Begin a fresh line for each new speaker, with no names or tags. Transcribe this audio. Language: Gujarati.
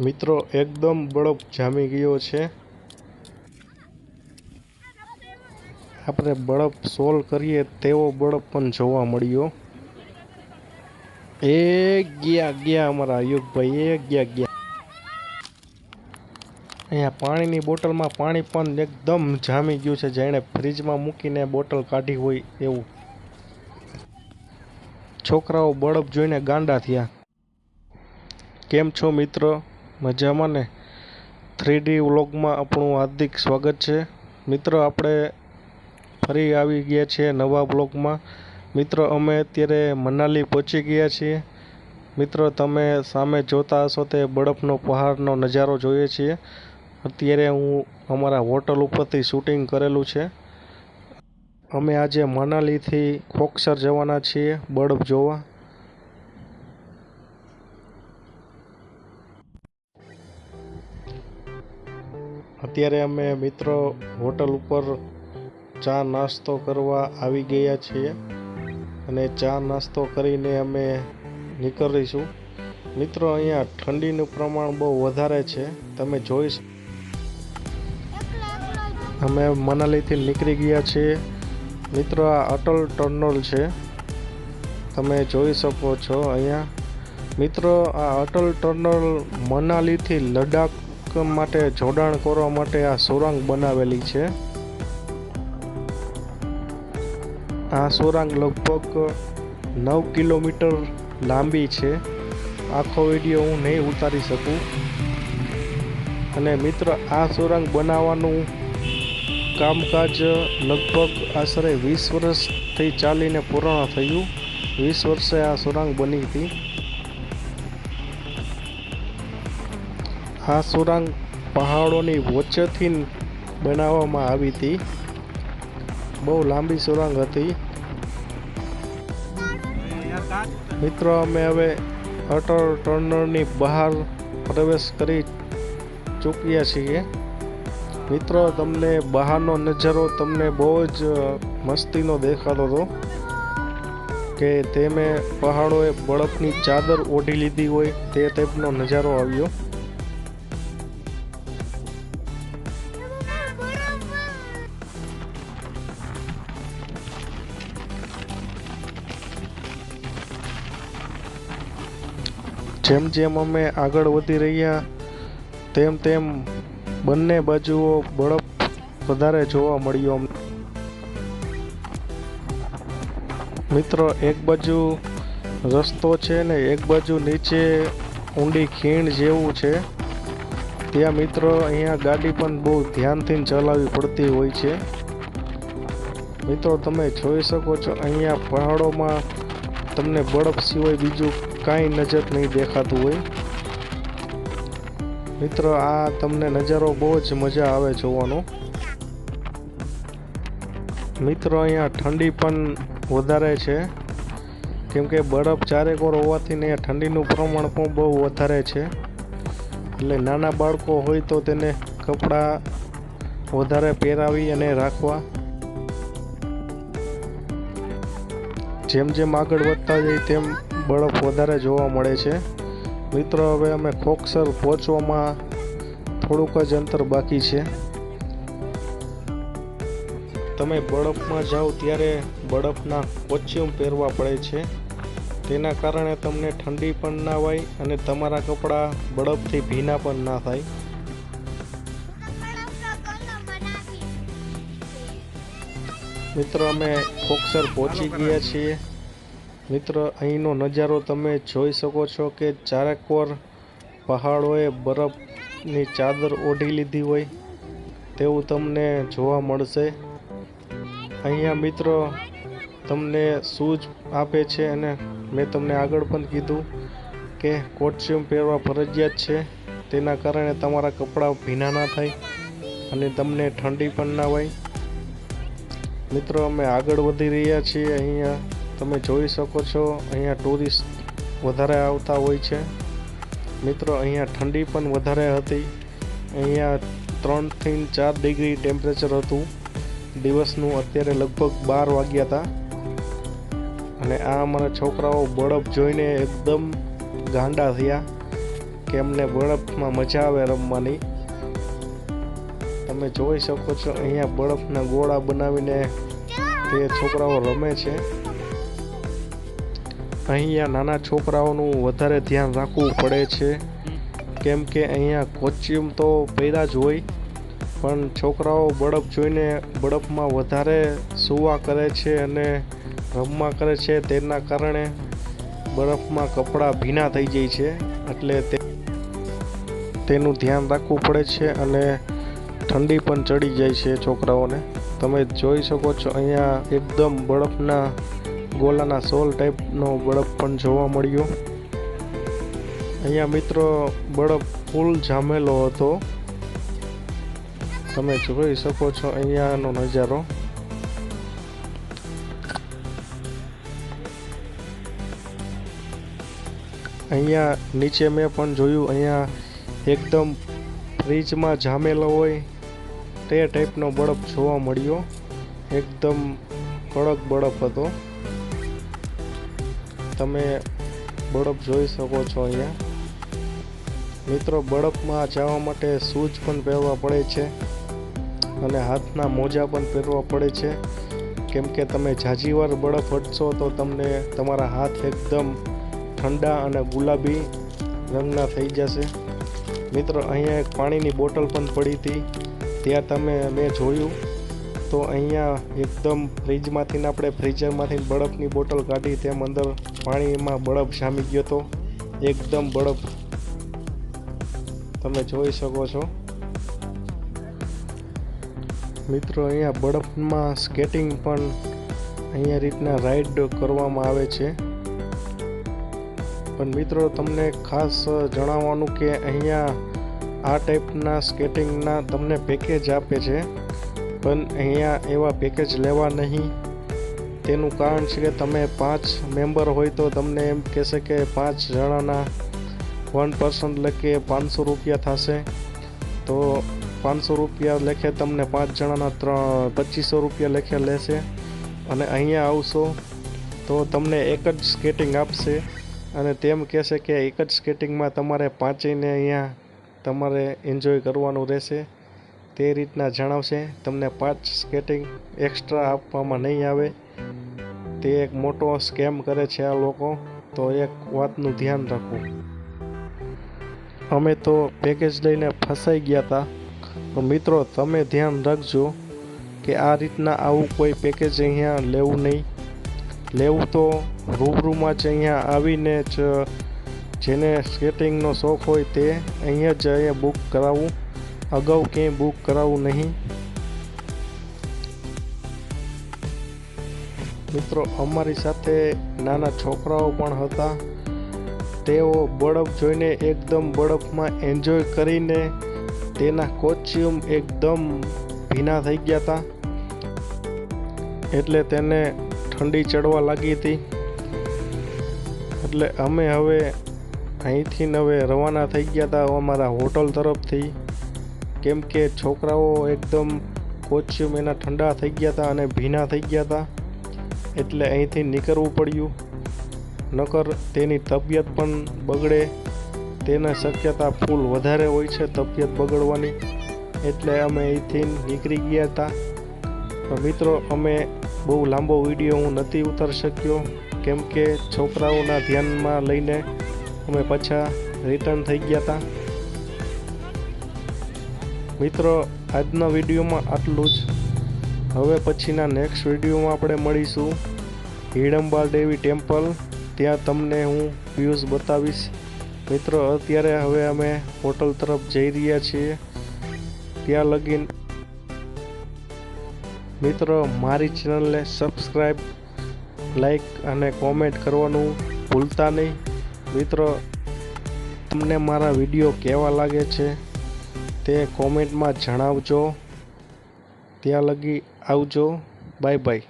મિત્રો, એકદમ બળપ જામી ગયો છે. આપણે બળપ સોલ કરીએ તેવો બળપ પણ જોવા મળ્યો. એ ગયા ગયા અમારા અયુગભાઈ, એ ગયા ગયા. અહીંયા પાણીની બોટલમાં પાણી પણ એકદમ જામી ગયું છે, જેણે ફ્રીજમાં મૂકીને બોટલ કાઢી હોય એવું. છોકરાઓ બળપ જોઈને ગાંડા થયા. કેમ છો મિત્ર? મજામાં ને? થ્રી ડી વ્લોગમાં આપણું હાર્દિક સ્વાગત છે. મિત્રો, આપણે ફરી આવી ગયા છીએ નવા બ્લોગમાં મિત્રો, અમે અત્યારે મનાલી પહોંચી ગયા છીએ. મિત્રો, તમે સામે જોતા હશો તે બરફનો પહાડનો નજારો જોઈએ છીએ. અત્યારે હું અમારા હોટલ ઉપરથી શૂટિંગ કરેલું છે. અમે આજે મનાલીથી ખોક્ષર જવાના છીએ, બરફ જોવા. અત્યારે અમે મિત્રો હોટલ ઉપર ચા નાસ્તો કરવા આવી ગયા છીએ અને ચા નાસ્તો કરીને અમે નીકળીશું. મિત્રો, અહીંયા ઠંડીનું પ્રમાણ બહુ વધારે છે. તમે જોઈ અમે મનાલીથી નીકળી ગયા છીએ. મિત્રો, આ અટલ ટનલ છે. તમે જોઈ શકો છો અહીંયા. મિત્રો, આ અટલ ટનલ મનાલીથી લડાખ માટે, જોડાણ કરવા માટે આ સુરંગ બનાવેલી છે. આ સુરંગ લગભગ નવ કિલોમીટર લાંબી છે. આખો વીડિયો હું નહીં ઉતારી શકું. અને મિત્ર, આ સુરંગ બનાવવાનું કામકાજ લગભગ આશરે વીસ વર્ષથી ચાલીને પૂર્ણ થયું. વીસ વર્ષે આ સુરંગ બની હતી. આ સુરંગ પહાડોની વચ્ચેથી બનાવવામાં આવી હતી. બહુ લાંબી સુરંગ હતી. મિત્રો, અમે હવે અટલ ટર્નરની બહાર પ્રવેશ કરી ચૂક્યા છીએ. મિત્રો, તમને બહારનો નજારો તમને બહુ જ મસ્તીનો દેખાતો હતો કે તે મેં પહાડોએ બળફની ચાદર ઓઢી લીધી હોય તે ટાઈપનો નજારો આવ્યો. જેમ જેમ અમે આગળ વધી રહ્યા, તેમ તેમ બંને બાજુઓ બળપ વધારે જોવા મળ્યો. મિત્રો, એક બાજુ રસ્તો છે ને એક બાજુ નીચે ઊંડી ખીણ જેવું છે. ત્યાં મિત્રો અહીંયા ગાડી પણ બહુ ધ્યાનથી ચલાવવી પડતી હોય છે. મિત્રો, તમે જોઈ શકો છો, અહીંયા પહાડોમાં તમને બરફ સિવાય બીજું કાંઈ નજર નહીં દેખાતું હોય. મિત્રો, આ તમને નજારો બહુ જ મજા આવે જોવાનો. મિત્રો, અહીંયા ઠંડી પણ વધારે છે. કેમ કે બરફ ચારેકોર હોવાથી ને ઠંડીનું પ્રમાણ પણ બહુ વધારે છે. એટલે નાના બાળકો હોય તો તેને કપડાં વધારે પહેરાવી અને રાખવા. જેમ જેમ આગળ વધતા જઈએ તેમ બરફ વધારે જોવા મળે છે. મિત્રો, હવે અમે ખોખસર પહોંચવામાં થોડુંક જ અંતર બાકી છે. તમે બરફમાં જાઓ ત્યારે બરફના કોચ્યુમ પહેરવા પડે છે. તેના કારણે તમને ઠંડી પણ ના હોય અને તમારા કપડાં બરફથી ભીના પણ ના થાય. મિત્રો, અમે ખોખસર પહોંચી ગયા છીએ. મિત્રો, અહીંનો નજારો તમે જોઈ શકો છો કે ચારેકોર પહાડોએ બરફની ચાદર ઓઢી લીધી હોય તેવું તમને જોવા મળશે. અહીંયા મિત્રો તમને શૂઝ આપે છે અને મેં તમને આગળ પણ કીધું કે કોસ્ચ્યુમ પહેરવા ફરજિયાત છે. તેના કારણે તમારા કપડાં ભીના ના થાય અને તમને ઠંડી પણ ના હોય. મિત્રો, અમે આગળ વધી રહ્યા છીએ અહીંયા. તમે જોઈ શકો છો, અહીંયા ટુરિસ્ટ વધારે આવતા હોય છે. મિત્રો, અહીંયા ઠંડી પણ વધારે હતી. અહીંયા ત્રણથી ચાર ડિગ્રી ટેમ્પરેચર હતું. દિવસનું અત્યારે લગભગ બાર વાગ્યા હતા. અને આ અમારા છોકરાઓ બરફ જોઈને એકદમ ગાંડા થયા કે એમને બરફમાં મજા આવે રમવાની. તમે જોઈ શકો છો, અહીંયા બરફના ગોળા બનાવીને તે છોકરાઓ રમે છે. અહીંયા નાના છોકરાઓનું વધારે ધ્યાન રાખવું પડે છે. કેમ કે અહીંયા કોચ્યુમ તો પહેલાં જ હોય, પણ છોકરાઓ બરફ જોઈને બરફમાં વધારે સુવા કરે છે અને રમવા કરે છે. તેના કારણે બરફમાં કપડાં ભીના થઈ જાય છે, એટલે તે તેનું ધ્યાન રાખવું પડે છે અને ઠંડી પણ ચડી જાય છે છોકરાઓને. તમે જોઈ શકો છો, અહીંયા એકદમ બરફના ગોલાના સોલ ટાઈપનો બરફ પણ જોવા મળ્યો. અહીંયા મિત્રો બરફ ફૂલ જામેલો હતો. તમે જોઈ શકો છો અહીંયાનો નજારો. અહીંયા નીચે મેં પણ જોયું, અહીંયા એકદમ ફ્રીજમાં જામેલો હોય તે ટાઈપનો બરફ જોવા મળ્યો. એકદમ કડક બરફ હતો. તમે બરફ જોઈ શકો છો અહીંયા. મિત્રો બરફમાં જવા માટે શૂઝ પણ પહેરવા પડે છે અને હાથના મોજા પણ પહેરવા પડે છે. કેમ કે તમે ઝાઝીવાર બરફ હટશો તો તમને તમારા હાથ એકદમ ઠંડા અને ગુલાબી રંગના થઈ જશે. મિત્રો, અહીંયા એક પાણીની બોટલ પણ પડી હતી. ત્યાં તમે મેં જોયું. તો અહીંયા એકદમ ફ્રીજમાંથી આપણે ફ્રીઝરમાંથી બરફની બોટલ કાઢી તેમ અંદર પાણીમાં બરફ જામી ગયો તો એકદમ બરફ તમે જોઈ શકો છો. મિત્રો, અહીંયા બરફમાં સ્કેટિંગ પણ અહીંયા રીતના રાઈડ કરવામાં આવે છે. પણ મિત્રો, તમને ખાસ જણાવવાનું કે અહીંયા આ ટાઈપના સ્કેટિંગના તમને પેકેજ આપે છે. પણ અહીંયા એવા પેકેજ લેવા નહીં. તેનું કારણ છે કે તમે પાંચ મેમ્બર હોય તો તમને એમ કહેશે કે પાંચ જણાના વન પર્સન લખે પાંચસો રૂપિયા થશે. તો પાંચસો રૂપિયા લેખે તમને પાંચ જણાના ત્રણ પચીસો રૂપિયા લેખે લેશે. અને અહીંયા આવશો તો તમને એક જ સ્કેટિંગ આપશે. અને તેમ કહેશે કે એક જ સ્કેટિંગમાં તમારે પાંચેયને અહીંયા તમારે એન્જોય કરવાનું રહેશે. તે રીતના જણાવશે. તમને પાંચ સ્કેટિંગ એક્સ્ટ્રા આપવામાં નહીં આવે. તે એક મોટો સ્કેમ કરે છે આ લોકો. તો એક વાતનું ધ્યાન રાખવું. અમે તો પેકેજ લઈને ફસાઈ ગયા હતા તો મિત્રો, તમે ધ્યાન રાખજો કે આ રીતના આવું કોઈ પેકેજ અહીંયા લેવું નહીં. લેવું તો રૂબરૂમાં જ અહીંયા આવીને જ જેને સ્કેટિંગનો શોખ હોય તે અહીંયા જ અહીંયા બુક કરાવવું અગાઉ ક્યાંય બુક કરાવવું નહીં. મિત્રો, અમારી સાથે નાના છોકરાઓ પણ હતા. તેઓ બળફ જોઈને એકદમ બળફમાં એન્જોય કરીને તેના કોચ્યુમ એકદમ ભીના થઈ ગયા હતા. એટલે તેને ઠંડી ચડવા લાગી હતી. એટલે અમે હવે અહીંથી હવે રવાના થઈ ગયા હતા અમારા હોટલ તરફથી. કેમ કે છોકરાઓ એકદમ કોચ્યુમ એના ઠંડા થઈ ગયા હતા અને ભીના થઈ ગયા હતા. એટલે અહીંથી નીકળવું પડ્યું. નકર તેની તબિયત પણ બગડે. તેના શક્યતા ફૂલ વધારે હોય છે તબિયત બગડવાની. એટલે અમે અહીંથી નીકળી ગયા હતા. મિત્રો, અમે બહુ લાંબો વીડિયો હું નથી ઉતારી શક્યો. કેમ કે છોકરાઓના ધ્યાનમાં લઈને અમે પાછા રિટર્ન થઈ ગયા હતા. મિત્રો, આજના વિડીયોમાં આટલું જ. હવે પછીના નેક્સ્ટ વિડીયોમાં આપણે મળીશું. હિડમ્બા દેવી ટેમ્પલ, ત્યાં તમને હું વ્યૂઝ બતાવીશ. મિત્રો, અત્યારે હવે અમે હોટલ તરફ જઈ રહ્યા છીએ. ત્યાં લગીન મિત્રો, મારી ચેનલને સબસ્ક્રાઈબ લાઈક અને કોમેન્ટ કરવાનું ભૂલતા નહીં. મિત્રો, તમને મારા વીડિયો કેવા લાગે છે? તે કોમેન્ટમાં જણાવજો. ત્યાં લગી આવજો. Bye bye.